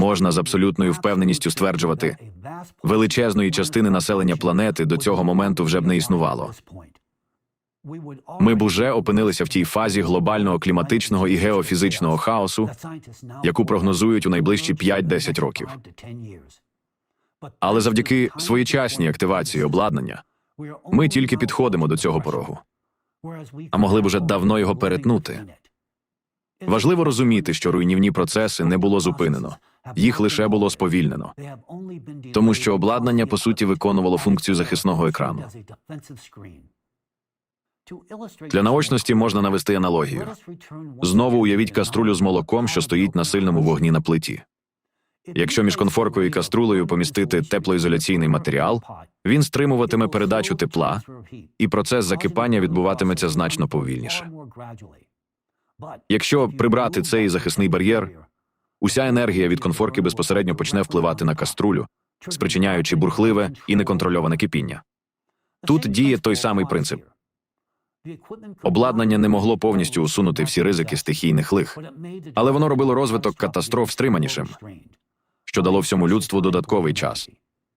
Можна з абсолютною впевненістю стверджувати, величезної частини населення планети до цього моменту вже б не існувало. Ми б уже опинилися в тій фазі глобального кліматичного і геофізичного хаосу, яку прогнозують у найближчі 5-10 років. Але завдяки своєчасній активації обладнання ми тільки підходимо до цього порогу, а могли б уже давно його перетнути. Важливо розуміти, що руйнівні процеси не було зупинено, їх лише було сповільнено, тому що обладнання по суті виконувало функцію захисного екрану. Для наочності можна навести аналогію. Знову уявіть каструлю з молоком, що стоїть на сильному вогні на плиті. Якщо між конфоркою і каструлею помістити теплоізоляційний матеріал, він стримуватиме передачу тепла, і процес закипання відбуватиметься значно повільніше. Якщо прибрати цей захисний бар'єр, уся енергія від конфорки безпосередньо почне впливати на каструлю, спричиняючи бурхливе і неконтрольоване кипіння. Тут діє той самий принцип. Обладнання не могло повністю усунути всі ризики стихійних лих, але воно робило розвиток катастроф стриманішим, що дало всьому людству додатковий час.